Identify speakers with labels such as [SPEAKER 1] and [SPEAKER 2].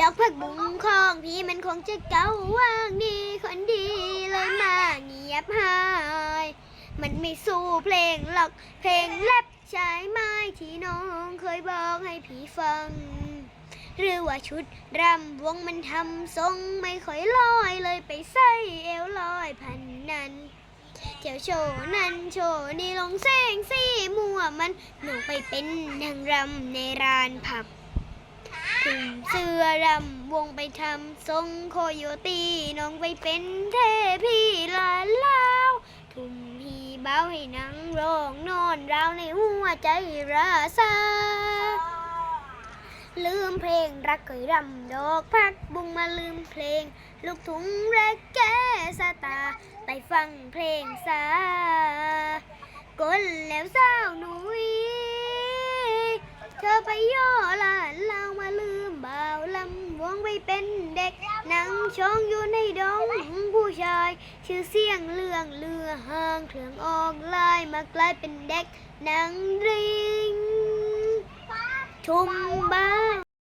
[SPEAKER 1] ดอกผักบุ้งของพี่มันคงจะเก่าว่างดีคนดีเลยมาเงียบหาย มันไม่สู้เพลงหรอกเพลงแรปใช้ไม้ที่น้องเคยบอกให้พี่ฟัง หรือว่าชุดรำวงมันทำทรงไม่ค่อยลอยเลยไปใส่เอวลอยพันนั้นเจ้าโชว์นั่นโชว์นี่ลงแสงสีมัวมันหนูไปเป็นนางรำในร้านผับ ถึงเสื้อรำวงไปทำทรงโคโยตี้น้องไปเป็นเทพีลาลาวทุ่มพีเบ้าให้นางร้องนอนราวในหัวใจราซาลืมเพลงรักเคยรำดอกพักบุงมาลืมเพลง ลูกทุ่งแรกแกสตาไปฟังเพลงซากลแล้วเศร้าหนุยเธอไปย่อ เป็นเด็กนั่งชองอยู่ในดงผู้ชาย ชื่อเสียงเรื่องเรือห่างเครื่องออกลายมากลายเป็นเด็กนางริง ทุ่มบ้าง